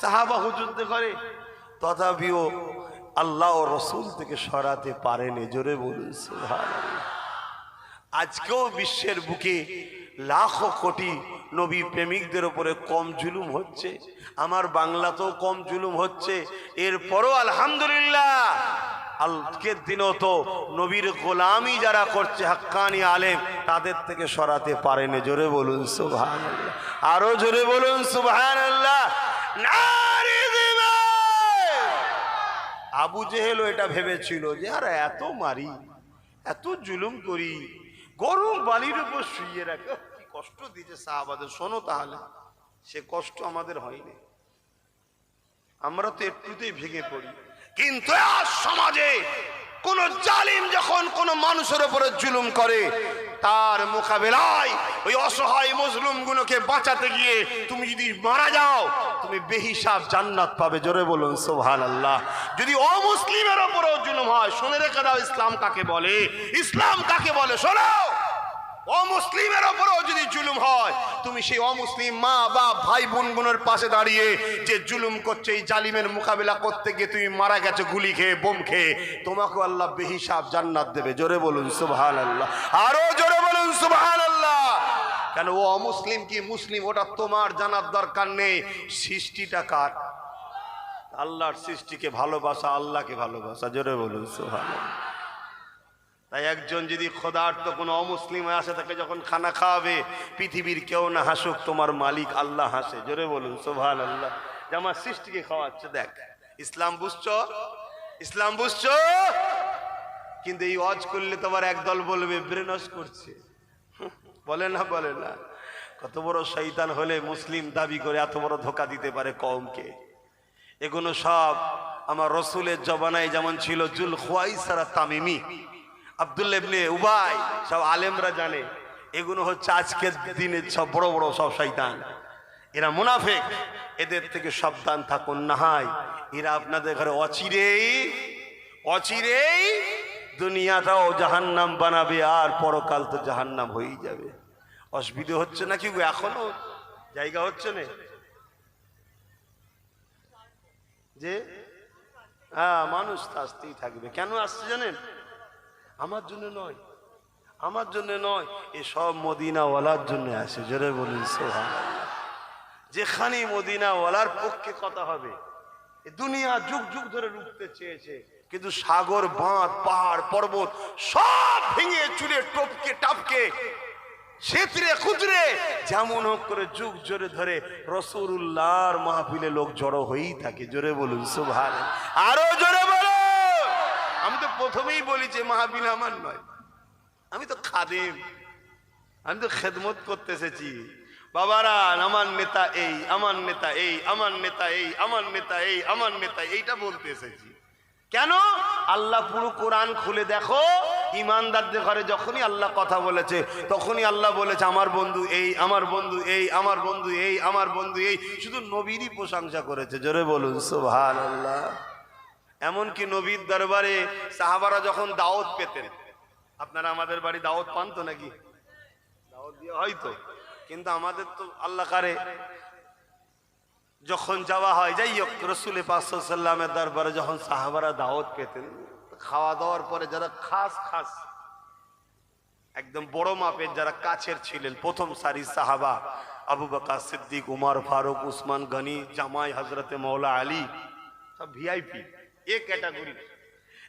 সাহাবা হুজুরতে করে তথাপিও আল্লাহ ও রসুল থেকে সরাতে পারেনি। জোরে বলুন। আজকেও বিশ্বের বুকে লাখো কোটি নবী প্রেমিকদের ওপরে কম জুলুম হচ্ছে। আমার বাংলাতেও কম জুলুম হচ্ছে। এরপরও আলহামদুলিল্লাহ, আজকের দিনও তো নবীর গোলামি যারা করছে, হাক্কানি আলেম, তাদের থেকে সরাতে পারেনি। জোরে বলুন সুবহান আরও জোরে বলুন সুবহান আল্লাহ আবু জেহেলও এটা ভেবেছিল যে, আর, এত মারি, এত জুলুম করি গরম বালির উপর শুয়ে রাখে। কি কষ্ট দিয়েছে সাহাবাদের। শোনো তাহলে, সে কষ্ট আমাদের হয়নি। আমরা তো একটুতেই ভেঙে পড়ি। কিন্তু সমাজে কোন জালিম যখন কোন মানুষের উপরে জুলুম করে তার মোকাবেলায় ওই অসহায় মজলুম গুলোকে বাঁচাতে গিয়ে তুমি যদি মারা যাও, তুমি বেহিসাব জান্নাত পাবে। জোরে বলুন সোহান আল্লাহ যদি অমুসলিমের ওপরেও জুলুম হয়, শুনে রেখে দাও, ইসলাম কাকে বলে? ইসলাম কাকে বলে? শোনো! অমুসলিমের ওপরেও যদি জুলুম হয়, তুমি সেই অমুসলিম মা বা ভাই, বোন, বোনের পাশে দাঁড়িয়ে যে জুলুম করছে, এই জালিমের মোকাবিলা করতে গিয়ে তুমি মারা গেছো, গুলি খেয়ে, বোম খেয়ে তোমাকে আল্লাহ বেহিসাব জান্নাত দেবে। জোরে বলুন সুবহান আল্লাহ আরও জোরে বলুন সুবহান আল্লাহ কেন ও অমুসলিম কি মুসলিম? ওটা তোমার জানার দরকার নেই। সৃষ্টিটা কার? আল্লাহর সৃষ্টিকে ভালোবাসা, আল্লাহকে ভালোবাসা। জোরে বলুন সুবহান তাই একজন যদি খোদার্থ কোনো অমুসলিম আসে, তাকে যখন খানা খাওয়াবে, পৃথিবীর কেউ না হাসুক, তোমার মালিক আল্লাহ হাসে। জোরে বলুন সোভান আল্লাহ যে আমার সৃষ্টিকে খাওয়াচ্ছে, দেখ। ইসলাম বুঝছ? ইসলাম বুঝছ? কিন্তু এই অজ করলে তোমার একদল বলবে, ব্রেনস করছে। বলে না বলে না। কত বড় শৈতান হলে মুসলিম দাবি করে এত বড় ধোকা দিতে পারে কমকে এগুলো সব আমার রসুলের জবানায় যেমন ছিল জুল খোয়াইসারা তামিমি। আব্দুল্লাহ ইবনে উবাই, সব আলেমরা জানে, এগুলো হচ্ছে আজকের দিনের সব বড় বড় সব শয়তান। এরা মুনাফেক, এদের থেকে সাবধান থাকুন না হয় এরা আপনাদের ঘরে অচিরেই অচিরেই দুনিয়াটাও জাহান্নাম বানাবে আর পরকাল তো জাহান্নাম হয়েই যাবে। অসুবিধে হচ্ছে নাকি এখনও? জায়গা হচ্ছে না? যে? হ্যাঁ মানুষ তো আসতেই থাকবে। কেন আসছে জানেন? আমার জন্য নয়। আমার জন্য নয়। এ সব মদিনাওয়ালার জন্য আসে জোরে বলুন, সোহান। যেখানে মদিনাওয়ালার পক্ষে কথা হবে দুনিয়া যুগ যুগ ধরে রুখতে চেয়েছে, কিন্তু সাগর, বাঁধ, পাহাড়, পর্বত সব ভেঙে চুলে টপকে, টাপকে সেতরে খুচরে যেমন হোক করে যুগ জোরে ধরে রসুল্লাহর মাহফিলে লোক জড়ো হয়েই থাকে, জোরে বলুন সুভান আরও জোরে আমি তো প্রথমেই বলি যে মাহফিল আমার নয়। আমি তো খাদেম। আমি তো খেদমত করতে এসেছি। বাবারা, আমার নেতা এই, আমার নেতা এই, আমার নেতা এই, আমার নেতা এই, আমার নেতা এইটা বলতে এসেছি। কেন? আল্লাহ পুরো কোরআন খুলে দেখো। ইমানদারদের ঘরে যখনই আল্লাহ কথা বলেছে, তখনই আল্লাহ বলেছে, আমার বন্ধু এই, আমার বন্ধু এই, আমার বন্ধু এই, আমার বন্ধু এই। শুধু নবীরই প্রশংসা করেছে। জোরে বলুন সোভান আল্লাহ এমনকি নবীর দরবারে সাহাবারা যখন দাওয়াত পেতেন, আপনারা আমাদের বাড়ি দাওয়াত পান তো নাকি? দাওয়াত দিয়ে হয়তো কিন্তু আমাদের তো আল্লাহ কারে, যখন যাওয়া হয় যাই হোক রসুলে পাঁচসাল্লামের দরবারে যখন সাহাবারা দাওয়াত পেতেন, খাওয়া দাওয়ার পরে যারা খাস খাস, একদম বড় মাপের যারা কাছের ছিলেন, প্রথম সারি সাহাবা, আবু বকর সিদ্দিক, উমার ফারুক, উসমান গনি, জামাই হজরতে মৌলা আলী, সব ভিআইপি। A category.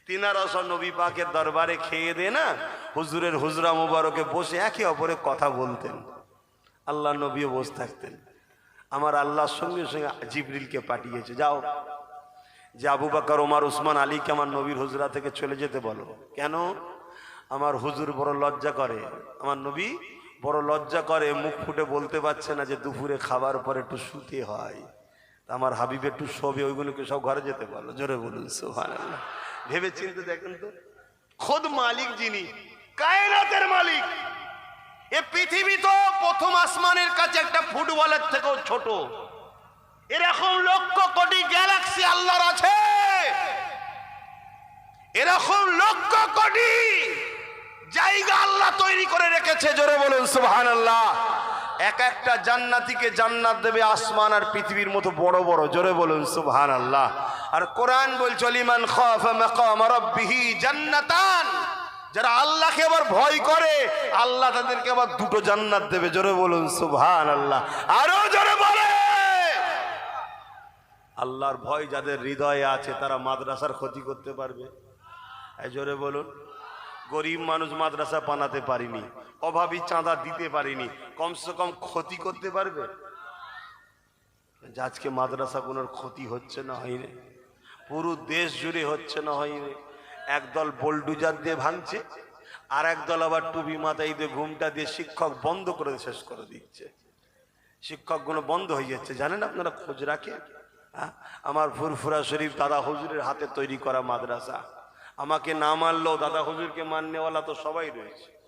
তিনারা সব নবী পাকের দরবারে খেয়ে দে না, হুজুরের হুজরা মুবারকে বসে একে অপরে কথা বলতেন। আল্লাহ নবীও বসে থাকতেন। আমার আল্লাহর সঙ্গে সঙ্গে জিবরিলকে পাঠিয়েছে। যাও। যে আবু বাকর, ওমার, উসমান, আলীকে আমার নবীর হুজরা থেকে চলে যেতে বলো। কেন? আমার হুজুর বড় লজ্জা করে। আমার নবী বড় লজ্জা করে, মুখ ফুটে বলতে পারছে না যে দুপুরে খাবার পরে একটু শুতে হয়। আমার হাবিব একটু শোবে, ওইগুলোকে সব ঘরে যেতে পারল জোরে বলুন সোহান আল্লাহ ভেবে চিনতে দেখেন তো, খোদ মালিক যিনি, কায়নাতের মালিক। এ পৃথিবী তো প্রথম আসমানের কাছে একটা ফুটবলের থেকেও ছোট। এরকম লক্ষ কোটি গ্যালাক্সি আল্লাহর আছে। এরকম লক্ষ কোটি জায়গা আল্লাহ তৈরি করে রেখেছে, জোরে বলুন, সুবহানাল্লাহ। এক একটা জান্নাতিকে জান্নাত দেবে আসমান আর পৃথিবীর মতো বড় বড়। জোরে বলুন সুবহান আল্লাহ আর কোরআন বলছে লিমান জান্নাতান। যারা আল্লাহকে আবার ভয় করে, আল্লাহ তাদেরকে আবার দুটো জান্নাত দেবে। জোরে বলুন সুবহান আল্লাহ আরও জোরে বলে! আল্লাহর ভয় যাদের হৃদয়ে আছে, তারা মাদ্রাসার ক্ষতি করতে পারবে। জোরে বলুন, গরিব মানুষ মাদ্রাসা বানাতে পারিনি। অভাবী চাঁদা দিতে পারিনি। কমসে কম ক্ষতি করতে পারবে? আজকে মাদ্রাসা কোনোর ক্ষতি হচ্ছে না হয়নি। পুরো দেশ জুড়ে হচ্ছে না হয়নি। একদল বোল্ডুজার দিয়ে ভাঙছে, আর একদল আবার টুপি মাথায় দিয়ে ঘুমটা দিয়ে শিক্ষক বন্ধ করে শেষ করে দিচ্ছে। শিক্ষকগুলো বন্ধ হয়ে যাচ্ছে। জানেন আপনারা খোঁজ রাখে? হ্যাঁ? আমার ফুরফুরা শরীফ দাদা হুজুরের হাতে তৈরি করা মাদ্রাসা। আমাকে না মানলেও দাদা হুজুরকে মাননেওয়ালা তো সবাই রয়েছে।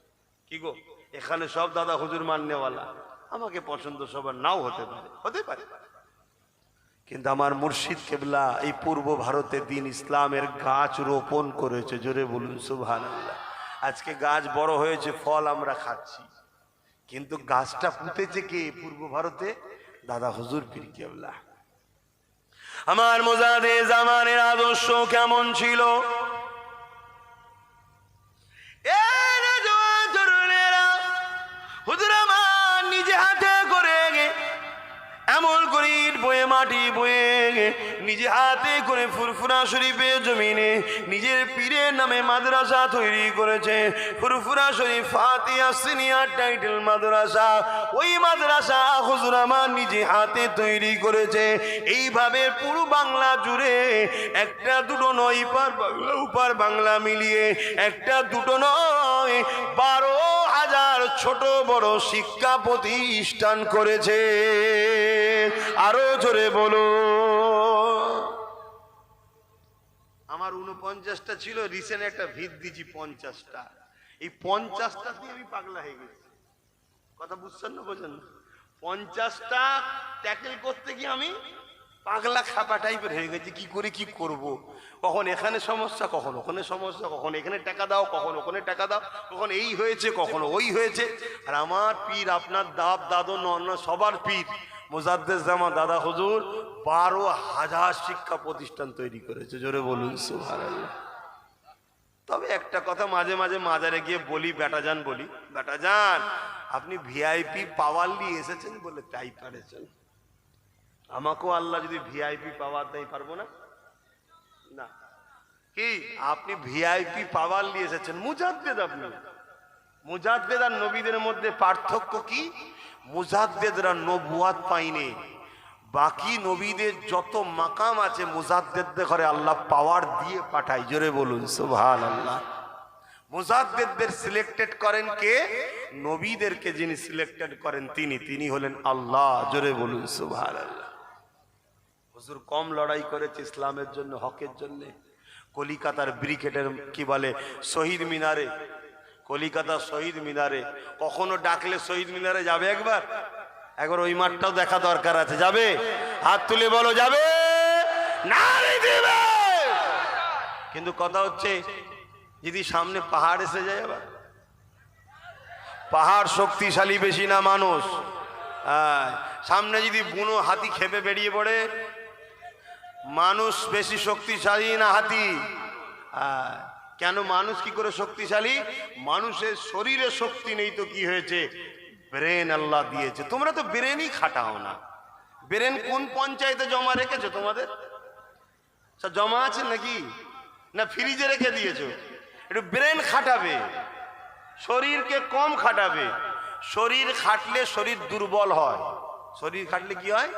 কি গো? এখানে সব দাদা হুজুর মাননেওয়ালা আমাকে পছন্দ সবার নাও হতে পারে। হতে পারে। কিন্তু আমার মুর্শিদ কেবলা এই পূর্ব ভারতে দিন ইসলামের গাছ রোপণ করেছে জোরে বলুন সুবহান আজকে গাছ বড় হয়েছে ফল আমরা খাচ্ছি। কিন্তু গাছটা পুঁতেছে কে পূর্ব ভারতে? দাদা হুজুর পীর কেবলা। আমার মোজাদে জামানের আদর্শ কেমন ছিল? এমন করে, বয়ে মাটি বয়ে, নিজে হাতে করে ফুরফুরা শরীফে জমিনে, নিজের পীরের নামে মাদ্রাসা তৈরি করেছে। ফুরফুরা শরীফ ফাতিয়া সিনিয়র টাইটেল মাদ্রাসা, ওই মাদ্রাসা হুজুর আমার নিজে হাতে তৈরি করেছে। এইভাবে পুরো বাংলা জুড়ে একটা দুটো নয় ইপার বাংলা, উপার বাংলা মিলিয়ে একটা দুটো নয়, বারো হাজার ছোট বড় শিক্ষা প্রতিষ্ঠান করেছে। আরও জোরে বলো। আমার উনপঞ্চাশটা ছিল রিসেন্ট একটা ভিত দিছি পঞ্চাশটা। এই পঞ্চাশটা দিয়ে আমি পাগলা হয়ে গেছি। কথা বুঝছেন না বোঝেন? পঞ্চাশটা ট্যাকেল করতে গিয়ে আমি পাগলা খাপা টাইপের হয়ে গেছে। কি করে কি করব। কখন এখানে সমস্যা, কখন ওখানে সমস্যা, কখন এখানে টাকা দাও, কখন ওখানে টাকা দাও, কখন এই হয়েছে, কখনো ওই হয়েছে। আর আমার পীর, আপনার দাব দাদু অন্য সবার পীর মোজাদ্দেদ জামা, দাদা হুজুর, বারো হাজার শিক্ষা প্রতিষ্ঠান তৈরি করেছে, জোরে বলুন তবে একটা কথা মাঝে মাঝে মাজারে গিয়ে বলি, বেটা যান বলি, বেটা যান, আপনি ভিআইপি পাওয়ার নিয়ে এসেছেন বলে তাই পারেছেন আমাকেও আল্লাহ যদি ভিআইপি পাওয়ার দেয়, পারব না? না। কি? আপনি ভিআইপি পাওয়ার নিয়ে এসেছেন, মুজাদ্দেদ আপনি। মুজাদ্দেদ আর নবীদের মধ্যে পার্থক্য কি? মুজাদ্দেদরা নবুয়াত পাইনি বাকি নবীদের যত মাকাম আছে মুজাদ্দেদদের ঘরে আল্লাহ পাওয়ার দিয়ে পাঠায়। জোরে বলুন সুবহান আল্লাহ মুজাদ্দেদদের সিলেক্টেড করেন কে? নবীদেরকে যিনি সিলেক্টেড করেন তিনি। তিনি হলেন আল্লাহ। জোরে বলুন সুবহান আল্লাহ হুজুর, কম লড়াই করেছে ইসলামের জন্য, হকের জন্য। কলিকাতার ব্রিগেডের কি বলে? শহীদ মিনারে কলিকাতা শহীদ মিনারে। কখনো ডাকলে শহীদ মিনারে যাবে একবার? একবার ওই মাঠটাও দেখা দরকার আছে। যাবে? হাত তুলে বলো যাবে? না কিন্তু কথা হচ্ছে যদি সামনে পাহাড় এসে যায় আবার? পাহাড় শক্তিশালী বেশি না মানুষ। হ্যাঁ, সামনে যদি বুনো হাতি খেপে বেরিয়ে পড়ে মানুষ বেশি শক্তিশালী না হাতি? হ্যাঁ, কেন মানুষ কি করে শক্তিশালী? মানুষের শরীরে শক্তি নেই তো কি হয়েছে? ব্রেন আল্লাহ দিয়েছে। তোমরা তো ব্রেনই খাটাও না। ব্রেন কোন পঞ্চায়েতে জমা রেখেছো তোমাদের? জমা আছে নাকি? না ফ্রিজে রেখে দিয়েছ? একটু ব্রেন খাটাবে। শরীরকে কম খাটাবে। শরীর খাটলে শরীর দুর্বল হয়। শরীর খাটলে কি হয়?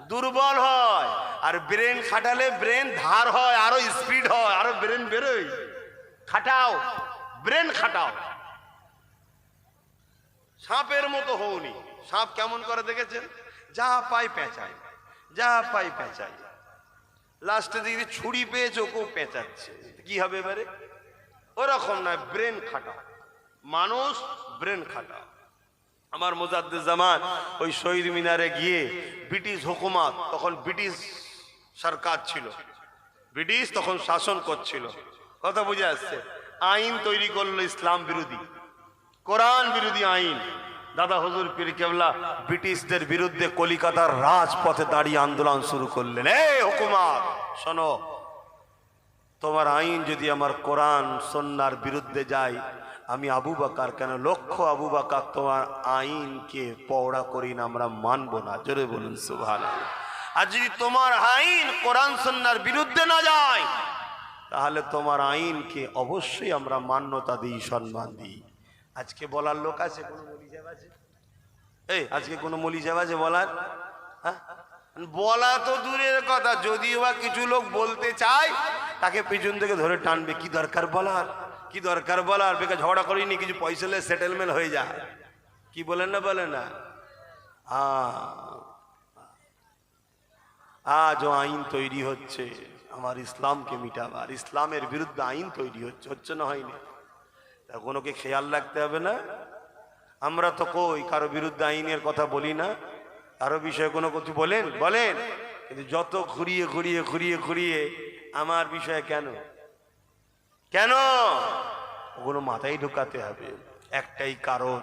দুর্বল হয়। আর ব্রেন খাটালে ব্রেন ধার হয়, আরও স্পিড হয়, আরও ব্রেন বেরোয়। খাটাও, ব্রেন খাটাও। সাপের মতো হওনি। সাপ কেমন করে দেখেছেন? যা পাই পেঁচায়, যা পাই পেঁচায়। লাস্টে দেখি ছুরি পেয়েছে ওকেও পেঁচাচ্ছে। কি হবে এবারে? ওরকম নয়, ব্রেন খাটা মানুষ ব্রেন খাটা আমার জামান ওই শহীদ মিনারে গিয়ে ব্রিটিশ হুকুমাত, তখন ব্রিটিশ সরকার ছিল। ব্রিটিশ তখন শাসন করছিল। কথা বুঝে আসছে। আইন তৈরি করল ইসলাম বিরোধী। কোরআন বিরোধী আইন। দাদা হুজুর পীর কেবলা, ব্রিটিশদের বিরুদ্ধে কলিকাতার রাজপথে দাঁড়িয়ে আন্দোলন শুরু করলেন। এ হুকুমাত শোনো, তোমার আইন যদি আমার কোরআন, সন্ন্যার বিরুদ্ধে যায়, আমি আবু বাকার কেন? লক্ষ আবু বাকার, তোমার আইনকে পওড়া করি না, আমরা মানবো না। জোরে বলুন সুভান আর যদি তোমার আইন কোরআন, সন্ন্যার বিরুদ্ধে না যায় তাহলে তোমার আইনকে অবশ্যই আমরা মান্যতা দিই, সম্মান দিই। আজকে বলার লোক আছে? কোনো মলি সাহেব আছে? এই, আজকে কোনো মলি আছে বলার? হ্যাঁ? বলা তো দূরের কথা, যদিও বা কিছু লোক বলতে চায়, তাকে পিছন থেকে ধরে টানবে। কি দরকার বলার? কি দরকার বলার? বেকার ঝগড়া করিনি কিছু পয়সা সেটেলমেন্ট হয়ে যায় কি বলেন না বলে না? আজও আইন তৈরি হচ্ছে। আমার ইসলামকে মিটাবার ইসলামের বিরুদ্ধে আইন তৈরি হচ্ছে হচ্ছে না হয়নি। তা কোনোকে খেয়াল রাখতে হবে না। আমরা তো কই, কারও বিরুদ্ধে আইনের কথা বলি না। কারও বিষয়ে কোনো কিছু বলেন? বলেন। কিন্তু যত ঘুরিয়ে ঘুরিয়ে ঘুরিয়ে ঘুরিয়ে, আমার বিষয়ে কেন? কেন? ওগুলো মাথায় ঢুকাতে হবে। একটাই কারণ।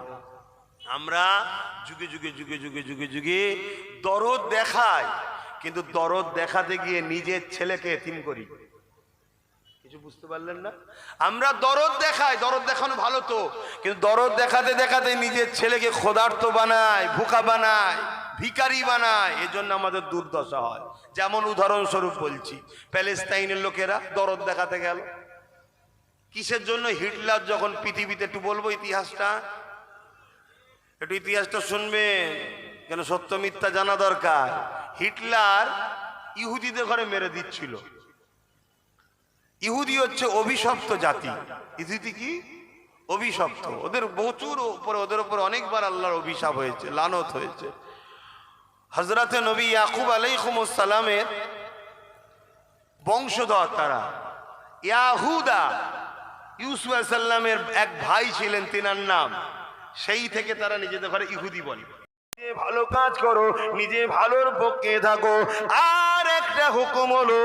আমরা যুগে যুগে যুগে যুগে যুগে যুগে দরদ দেখাই। কিন্তু দরদ দেখাতে গিয়ে নিজের ছেলেকে এতিম করি। কিছু বুঝতে পারলেন না? আমরা দরদ দেখাই, দরদ দেখানো ভালো তো, কিন্তু দরদ দেখাতে দেখাতে নিজের ছেলেকে ক্ষুধার্ত বানায়, ভুকা বানায় ভিকারি বানায়, এজন্য আমাদের দুর্দশা হয়। যেমন উদাহরণস্বরূপ বলছি, প্যালেস্তাইনের লোকেরা দরদ দেখাতে গেল। কিসের জন্য? হিটলার যখন পৃথিবীতে একটু বলব ইতিহাসটা। একটু ইতিহাসটা শুনবেন, কেন সত্য মিথ্যা জানা দরকার। হিটলার ইহুদিদের ঘরে মেরে দিচ্ছিল। ইহুদি হচ্ছে অভিশপ্ত জাতি। ইহুদি কি? অভিশপ্ত। ওদের প্রচুর উপরে, ওদের উপরে অনেকবার আল্লাহর অভিশাপ হয়েছে, লানত হয়েছে। হজরতে নবী ইয়াকুব আলাইকুমসালামের বংশধর তারা। ইয়াহুদা ইউসুফ সাল্লামের এক ভাই ছিলেন, তিনার নাম। সেই থেকে তারা নিজেদের ঘরে ইহুদি বলে। ভালো কাজ করো, নিজে ভালোর পক্ষে থাকো। আর একটা হুকুম হলো,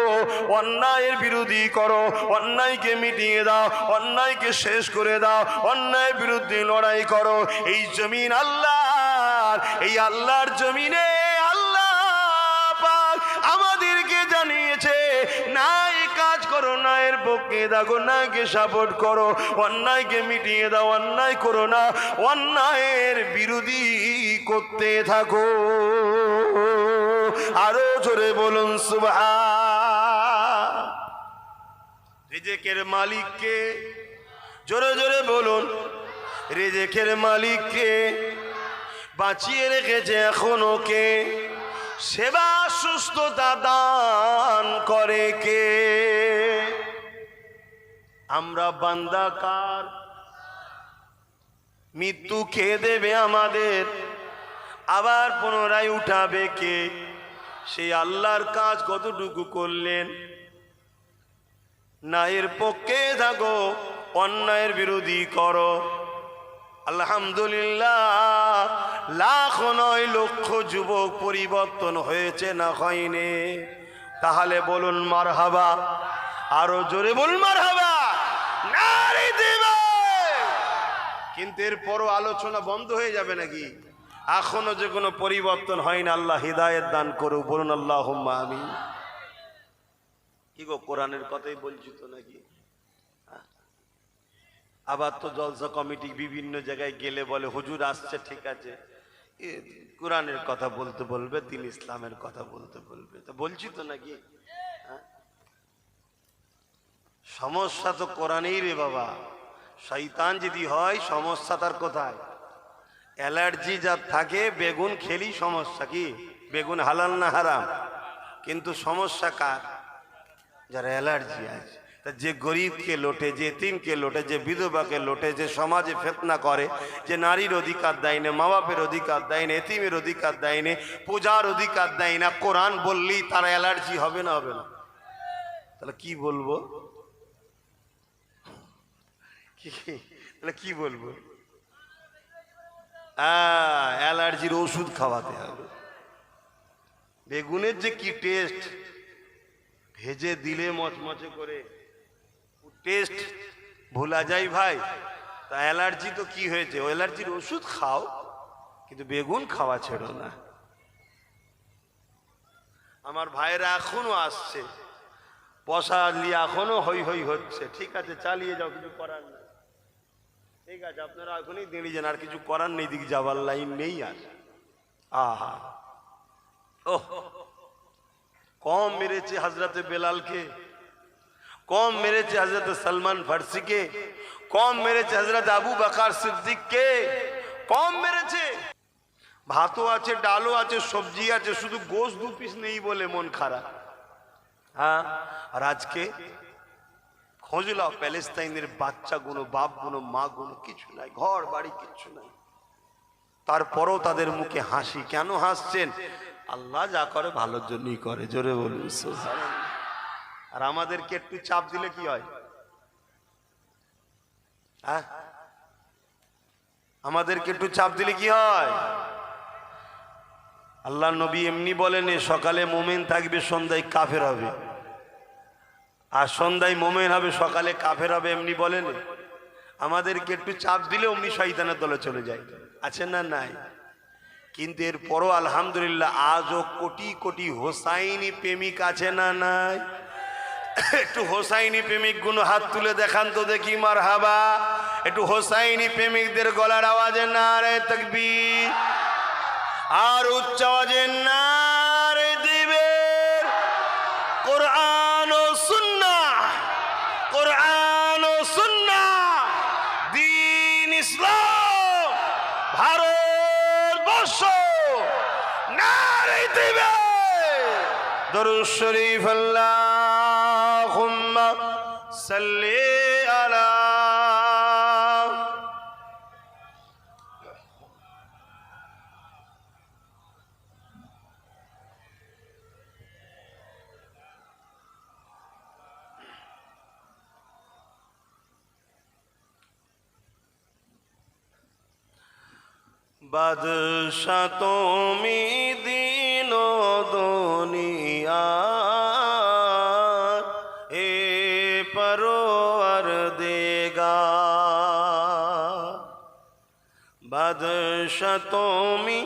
অন্যায়ের বিরোধী করো, অন্যায়কে মিটিয়ে দাও, অন্যায়কে শেষ করে দাও, অন্যায়ের বিরুদ্ধে লড়াই করো। এই জমিন আল্লাহর, এই আল্লাহর জমিনে আল্লাহ আমাদেরকে জানিয়েছে না এই কাজ করো না এর পক্ষে দেখো নাকে সাপোর্ট করো। অন্যায়কে মিটিয়ে দাও, অন্যায় করো না। অন্যায়ের বিরোধী করতে থাকো। আরও জোরে বলুন সুভা রেজেকের মালিককে, জোরে জোরে বলুন। রেজেকের মালিককে বাঁচিয়ে রেখেছে এখনও কে? সেবা সুস্থতা দান করে কে? আমরা বান্দাকার মৃত্যু খেয়ে দেবে আমাদের, আবার পুনরায় উঠাবে কে? সেই আল্লাহর কাজ কতটুকু করলেন? না এর পক্ষে থাকো, অন্যায়ের বিরোধী করো। আলহামদুলিল্লাহ, লাখ নয় লক্ষ যুবক পরিবর্তন হয়েছে না হয়নি। তাহলে বলুন মার হাবা আরও জোরে বলুন মার হাবা নারী দেবে কিন্তু এরপরও আলোচনা বন্ধ হয়ে যাবে নাকি? এখনও যে কোনো পরিবর্তন হয় না, আল্লাহ হৃদায়ত দান করুক, বলুন আল্লাহ আমি কি গো, কোরআনের কথাই বলছি তো নাকি? আবার তো জলসা কমিটি বিভিন্ন জায়গায় গেলে বলে, হুজুর আসছে, ঠিক আছে। কোরআনের কথা বলতে বলবে, দিন ইসলামের কথা বলতে বলবে। তো বলছি তো নাকি? হ্যাঁ? সমস্যা তো কোরআনেই রে বাবা। শৈতান যদি হয়, সমস্যা তার কোথায়? অ্যালার্জি যার থাকে, বেগুন খেলি সমস্যা কি? বেগুন হালাল না হারাম? কিন্তু সমস্যা কার? যার অ্যালার্জি আছে। তা যে গরিবকে লোটে যে তিনকে লোটে যে বিধবাকে লোটে যে সমাজে ফেতনা করে যে নারীর অধিকার দেয় না মা বাপের অধিকার দেয় না এতিমের অধিকার দেয় না পূজার অধিকার দেয় না কোরআন বললেই তার অ্যালার্জি হবে না হবে না? তাহলে কি বলব? তাহলে কি বলব? আহ, অ্যালার্জির ওষুধ খাওয়াতে হবে। বেগুনের যে কি টেস্ট? ভেজে দিলে মচমচে করে। টেস্ট ভোলা যায় ভাই। তা অ্যালার্জি তো কি হয়েছে? অ্যালার্জির ওষুধ খাও, কিন্তু বেগুন খাওয়া ছেড়ো না। আমার ভাইরা এখনও আসছে। পশা নিয়ে এখনও হই হই হচ্ছে। ঠিক আছে, চালিয়ে যাও, কিছু করার নেই। ঠিক আছে, আপনারা এখনই দাঁড়িয়ে যান, আর কিছু করার নেই দিকে যাবার লাইন নেই আর। আহা। ও কম মেরেছে হাজরাতে বেলালকে। কম মেরেছে হজরত সলমান ফার্সিকে কম মেরেছে হজরত আবু বাকার সিদ্দিককে কম মেরেছে। ভাতও আছে, ডালও আছে, সবজি আছে, শুধু গোশ দু পিস নেই বলে মন খারাপ। হ্যাঁ আর আজকে খোঁজ লাও প্যালেস্তাইনের বাচ্চাগুলো, বাপগুলো, মাগুলো, কিছু নাই, ঘর, বাড়ি কিচ্ছু নাই। তারপরও তাদের মুখে হাসি, কেন হাসছেন? আল্লাহ যা করে ভালোর জন্যই করে, জোরে বলুন। আর আমাদেরকে একটু চাপ দিলে কি হয়? হ্যাঁ? আমাদেরকে একটু চাপ দিলে কি হয়? আল্লাহ নবী এমনি বলেন সকালে মোমেন থাকবে, সন্ধ্যায় কাফের হবে। আর সন্ধ্যায় মোমেন হবে, সকালে কাফের হবে এমনি বলেন। আমাদেরকে একটু চাপ দিলে অমনি শয়তানের দলে চলে যায়। আছে না নাই? কিন্তু এর এরপরও আলহামদুলিল্লাহ আজও কোটি কোটি হোসাইনি প্রেমিক আছে না নাই? একটু হোসাইনি প্রেমিকগুলো হাত তুলে দেখান তো দেখি মার হাবা একটু হোসাইনি প্রেমিকদের গলার আওয়াজে না রে তকবীর। আর উচ্চ আওয়াজে না রে দিবে। কোরআন ও সুন্না কোরআন ও সুন্না দিন ইসলাম, ভারতবর্ষ নারে দিবে। দরুদ শরীফ আল্লাহুম্মা সাল্লি আলা বাদশা তুমি দিন তুমি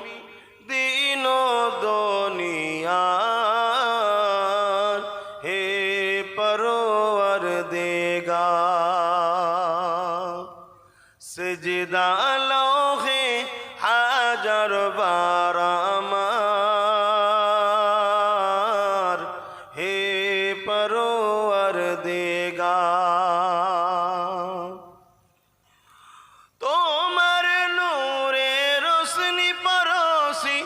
পরশি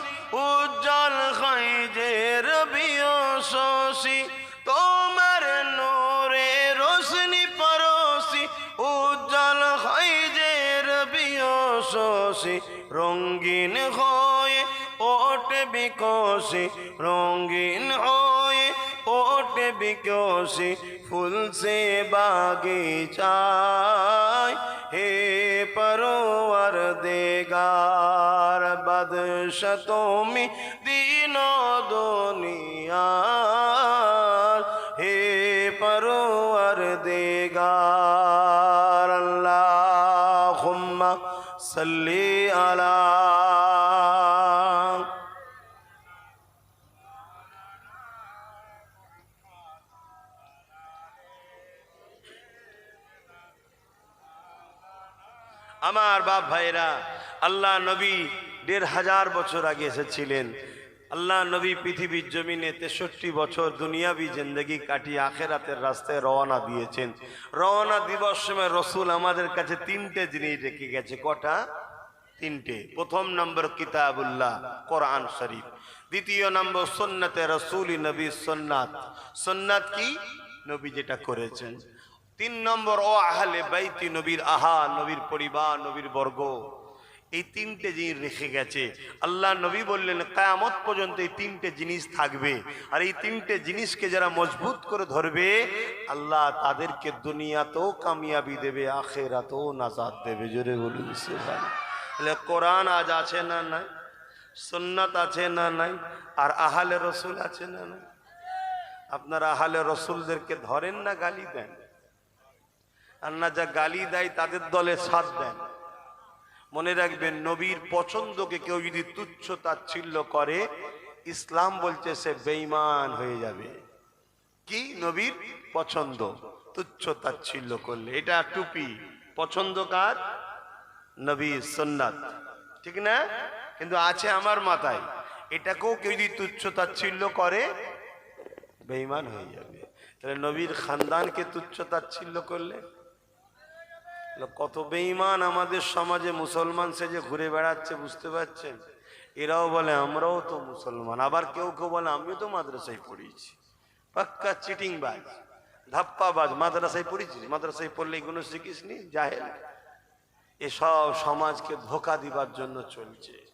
উজ্জ্বল খৈজের বিয়সি তোমার নূরে রোশনি উজ্জ্বল খৈজের বিয়সি রঙ্গিন হয়ে ওট বিকশি রঙ্গিন হয়ে ওটে বিকশি ফুল সে বাগিচায় হে পরোয়ার দেগার, বদশ তুমি দিন দুনিয়ার। হে পরোয়ার দেগার, আল্লাহুম্মা সাল্লি আলা আমার বাপ ভাইরা, আল্লাহ নবী দেড় হাজার বছর আগে এসেছিলেন। আল্লাহ নবী পৃথিবীর জমিনে তেষট্টি বছর দুনিয়াবি জিন্দগি কাটিয়ে আখেরাতের রাস্তায় রওনা দিয়েছেন। রওনা দিবস সময় রসুল আমাদের কাছে তিনটে জিনিস রেখে গেছে। কটা? তিনটে। প্রথম নম্বর কিতাবুল্লাহ, কোরআন শরীফ। দ্বিতীয় নম্বর সন্ন্যতে রসুল নবী সন্ন্যাত সন্ন্যাত কি? নবী যেটা করেছেন। তিন নম্বর, ও আহলে বাইতি নবীর আহা, নবীর পরিবার, নবীর বর্গ। এই তিনটে জিনিস রেখে গেছে। আল্লাহ নবী বললেন, কায়ামত পর্যন্ত এই তিনটে জিনিস থাকবে। আর এই তিনটে জিনিসকে যারা মজবুত করে ধরবে, আল্লাহ তাদেরকে দুনিয়াতেও কামিয়াবি দেবে, আখেরাতেও নাজাদ দেবে। জোরে বলুন তাহলে কোরআন আজ আছে না নাই? সুন্নাত আছে না নাই? আর আহালে রসুল আছে না নাই? আপনারা আহালে রসুলদেরকে ধরেন না, গালি দেন। আর না যা গালি দেয়, তাদের দলে সাথ দেন। মনে রাখবেন, নবীর পছন্দকে কেউ যদি তুচ্ছ তাচ্ছিল্য করে, ইসলাম বলছে সে বেঈমান হয়ে যাবে। কি? নবীর পছন্দ, তুচ্ছ তাচ্ছিল্য করলে। এটা টুপি। পছন্দ কার? নবী সন্ন্যাত ঠিক না? কিন্তু আছে আমার মাথায়। এটাকেও কেউ যদি তুচ্ছ তাচ্ছিল্য করে, বেঈমান হয়ে যাবে। তাহলে নবীর খানদানকে তুচ্ছ তাচ্ছিল্য করলে? কত বেঈমান আমাদের সমাজে মুসলমান সেজে ঘুরে বেড়াচ্ছে, বুঝতে পারছেন? এরাও বলে, আমরাও তো মুসলমান। আবার কেউ কেউ বলে, আমিও তো মাদ্রাসায় পড়িয়েছি। পাক্কা চিটিং বাজ ধাপ্পাবাজ, মাদ্রাসায় পড়েছিস মাদ্রাসায় পড়লে এগুলো শিখিস নি জাহেল। এসব সমাজকে ধোকা দিবার জন্য চলছে।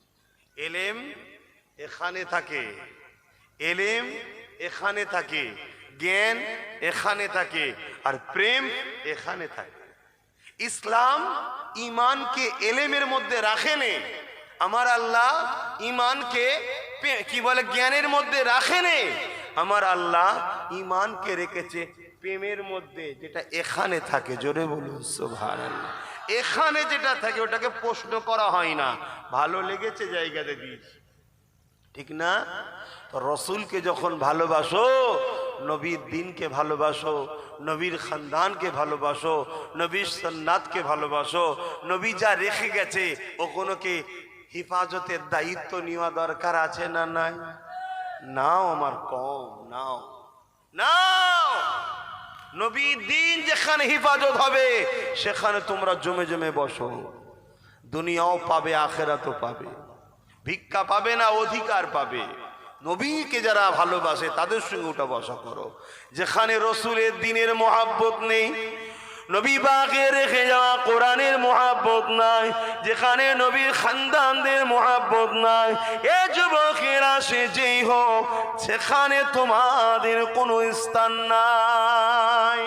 এলেম এখানে থাকে। এলেম এখানে থাকে। জ্ঞান এখানে থাকে। আর প্রেম এখানে থাকে। ইসলাম ইমানকে এলেমের মধ্যে রাখেনে আমার আল্লাহ ইমানকে কি বলে, জ্ঞানের মধ্যে রাখেনে আমার আল্লাহ ইমানকে রেখেছে প্রেমের মধ্যে, যেটা এখানে থাকে। জোরে বলুন, সুবহানাল্লাহ। এখানে যেটা থাকে, ওটাকে প্রশ্ন করা হয় না। ভালো লেগেছে জায়গাতে দিয়েছি। ঠিক না? তো রসুলকে যখন ভালোবাসো, নবীর দিনকে ভালোবাসো, নবীর খানদানকে ভালোবাসো, নবীর সন্ন্যাতকে ভালোবাসো, নবী যা রেখে গেছে ও কোনোকে হিফাজতের দায়িত্ব নেওয়া দরকার আছে না নাই? নাও আমার কম, নাও। নাও! নবী দিন যেখানে হিফাজত হবে, সেখানে তোমরা জমে জমে বসো। দুনিয়াও পাবে, আখেরাতও পাবে। ভিক্ষা পাবে না অধিকার পাবে? নবীকে যারা ভালোবাসে, তাদের সঙ্গে উঠা বসা করো। যেখানে রসুলের দিনের মহাব্বত নেই, নবী বাগে রেখে যাওয়া কোরআনের মহাব্বত নাই, যেখানে নবীর খানদানদের মহাব্বত নাই, এ যুবকেরা সে যেই হোক, সেখানে তোমাদের কোনো স্থান নাই।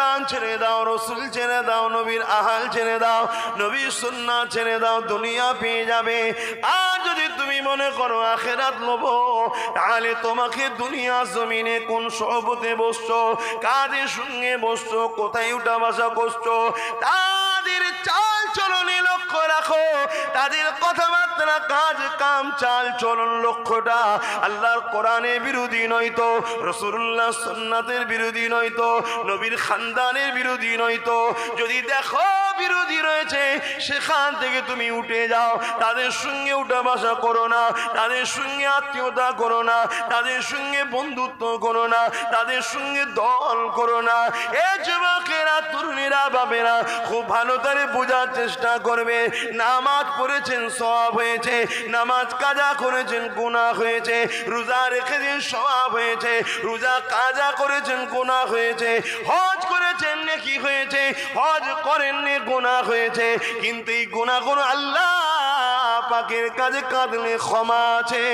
কোরআন ছেড়ে দাও, রসুল ছেড়ে দাও, নবীর আহাল ছেড়ে দাও, নবীর সুন্না ছেড়ে দাও, দুনিয়া পেয়ে যাবে। আর যদি তুমি মনে করো আখেরাত লোভ তাহলে তোমাকে দুনিয়া জমিনে কোন সহবতে বসছো, কাদের সঙ্গে বসছো, কোথায় উঠা বাসা করছ, তাদের চাল চলনে লক্ষ্য রাখো, তাদের কথাবার্তা কাজ, কাম, চাল, চলন লক্ষ্যটা আল্লাহর কোরআনের বিরোধী নয়তো রসুল্লাহ সন্ন্যাতের বিরোধী নয়তো নবীর খানদানের বিরোধী নয়তো যদি দেখো বিরোধী রয়েছে, সেখান থেকে তুমি উঠে যাও। তাদের সঙ্গে উঠা বাসা করো না, তাদের সঙ্গে আত্মীয়তা করো না, তাদের সঙ্গে বন্ধুত্ব করো না, তাদের সঙ্গে দল করো না। এ যুবকেরা, তরুণীরা বাবেরা খুব ভালো করে বোঝার চেষ্টা করবে। নামাজ পড়েছেন সব হয়েছে। নামাজ কাজা করেছেন গুণা হয়েছে। রোজা রেখেছেন সব হয়েছে। রোজা কাজা করেছেন গুণা হয়েছে। নাকি হয়েছে হজ করেননি গোনা হয়েছে। কিন্তু এই গুণাগুলো আল্লাহ পাকের কাজে কাঁদলে ক্ষমা আছে।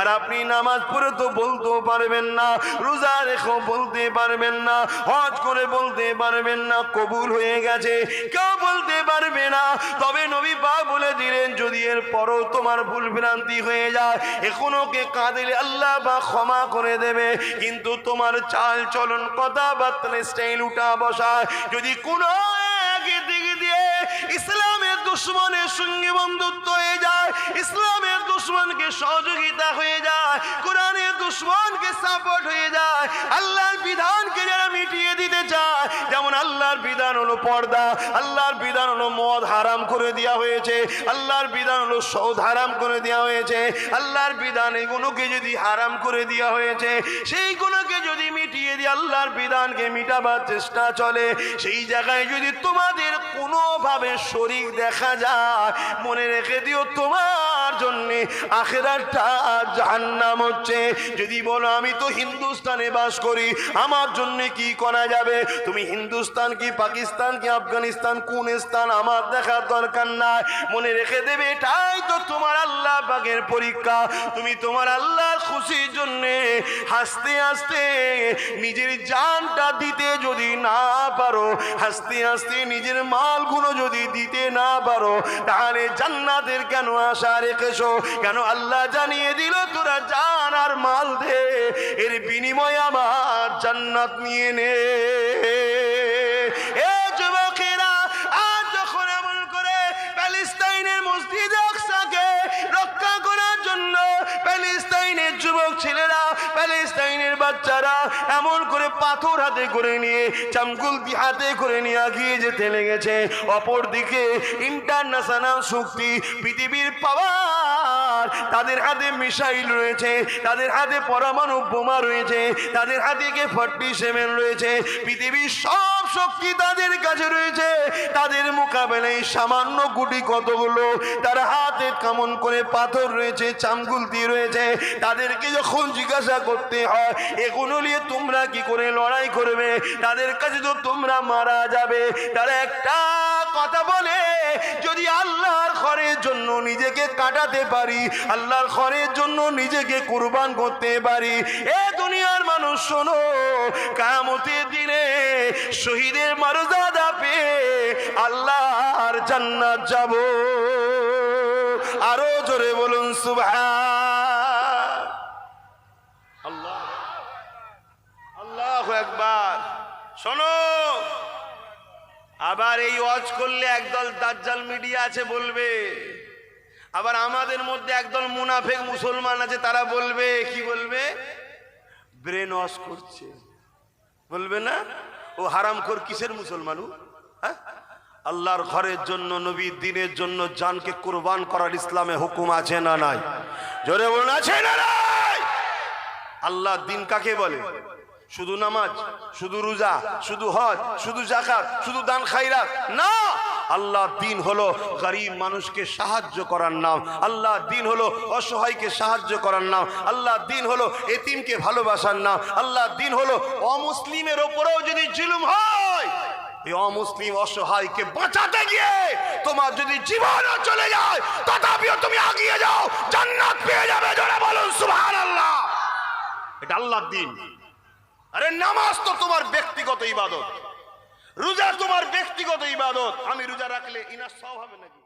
আর আপনি নামাজ পড়ে তো বলতেও পারবেন না, রোজা রেখো বলতে পারবেন না, হজ করে বলতে পারবেন না, কবুল হয়ে গেছে, কেউ বলতে পারবে না। তবে নবী বা বলে দিলেন, যদি এর পরও তোমার ভুল ভ্রান্তি হয়ে যায়, এখনও কে কাঁদিলে আল্লাহ বা ক্ষমা করে দেবে। কিন্তু তোমার চাল চলন কথাবার্তা স্টাইল উঠা বসা, যদি কোনো দিক দিয়ে ইসলামের দুশ্মনের সঙ্গে বন্ধুত্ব হয়ে যায়, ইসলামের দুশ্মনকে সহযোগিতা হয়ে যায়, কোরআনের দুশ্মনকে সাপোর্ট হয়ে যায়, আল্লাহর বিধানকে যারা মিটিয়ে দিতে চায়, যেমন আল্লাহর বিধান হলো পর্দা, আল্লাহর বিধান হলো মদ হারাম করে দেওয়া হয়েছে, আল্লাহর বিধান হলো সৌদ হারাম করে দেওয়া হয়েছে, আল্লাহর বিধান এগুলোকে যদি হারাম করে দেওয়া হয়েছে, সেইগুলোকে যদি দিয়ে আল্লাহর বিধানকে মিটাবার চেষ্টা চলে, সেই জায়গায় যদি তোমাদের কোনোভাবে শরীর দেখা যায়, মনে রেখে দিও তোমার জন্যে আখেরাটা জাহান্নাম হচ্ছে। যদি বলো, আমি তো হিন্দুস্তানে বাস করি, আমার জন্য কি করা যাবে? তুমি হিন্দুস্তান কি পাকিস্তান কি আফগানিস্তান, কোন স্থান? আমার দেখার দরকার নাই। মনে রেখে দেবে, এটাই তো তোমার আল্লাহ পাকের পরীক্ষা। তুমি তোমার আল্লাহর খুশির জন্যে হাসতে হাসতে নিজের জানটা দিতে যদি না পারো, হাসতে হাসতে নিজের মালগুলো যদি দিতে না পারো, তাহলে জান্নাতের কেন আশা রেখে রাখেছো কেন আল্লাহ জানিয়ে দিল, তোরা জান আর মাল দে, এর বিনিময়ে আমার জান্নাত নিয়ে নে। ছেলেরা এমন করে পাথর হাতে নিয়ে হাতে করে নিয়ে অপরদিকে ইন্টারন্যাশনাল শক্তি, পৃথিবীর পাওয়ার তাদের হাতে মিসাইল রয়েছে, তাদের হাতে পরমাণু বোমা রয়েছে, তাদের হাতে কে ফর্টি সেভেন রয়েছে, পৃথিবীর সব শক্তি তাদের কাছে রয়েছে। তাদের মোকাবেলায় সামান্য গুটি কতগুলো, তারা হাতে কেমন করে পাথর রয়েছে চামগুলতি রয়েছে, তাদেরকে যখন জিজ্ঞাসা করতে হয়, এগুলো নিয়ে তোমরা কি করে লড়াই করবে? তাদের কাছে তো তোমরা মারা যাবে, তারা একটা কথা বলে, যদি আল্লাহর ঘরের জন্য নিজেকে কাটাতে পারি, আল্লাহর ঘরের জন্য নিজেকে কুরবান করতে পারি। এ দুনিয়ার মানুষ, শোনো কামতের দিনে শহীদের মর্যাদা পেয়ে আল্লাহর জান্নাত যাব। আরও জোরে বলুন, সুবহান। আল্লাহ আল্লাহ একবার শোনো আবার এই ওয়াজ করলে একদল দাজ্জাল মিডিয়া আছে বলবে। আবার আমাদের মধ্যে একদল মুনাফেক মুসলমান আছে, তারা বলবে, কি বলবে? ব্রেন ওয়াশ করছে। বলবে না? ও হারামখোর কিসের মুসলমান? হ্যাঁ? আল্লাহর ঘরের জন্য নবী দিনের জন্য জানকে কোরবান করার ইসলামে হুকুম আছে না নাই? জোরে বলুন, আছে না নাই? আল্লাহ দিন কাকে বলে? শুধু নামাজ, শুধু রোজা, শুধু হজ, শুধু জাকাত শুধু দান খাইরাত না! আল্লাহ দিন হলো গরিব মানুষকে সাহায্য করার নাম। আল্লাহ দিন হলো অসহায়কে সাহায্য করার নাম। আল্লাহ দিন হলো এতিমকে ভালোবাসার নাম। আল্লাহ দিন হলো অমুসলিমের ওপরেও যদি জুলুম হয়, এই অমুসলিম অসহায়কে বাঁচাতে গিয়ে তোমার যদি জীবনও চলে যায়, তথাপিও তুমি আগিয়ে যাও, জান্নাত পেয়ে যাবে। জোরে বলুন, সুবহানাল্লাহ। এটা আল্লাহর দিন। আরে নামাজ তো তোমার ব্যক্তিগত ইবাদত। রোজা তোমার ব্যক্তিগত ইবাদত। আমি রোজা রাখলে ইনার সব হবে নাকি?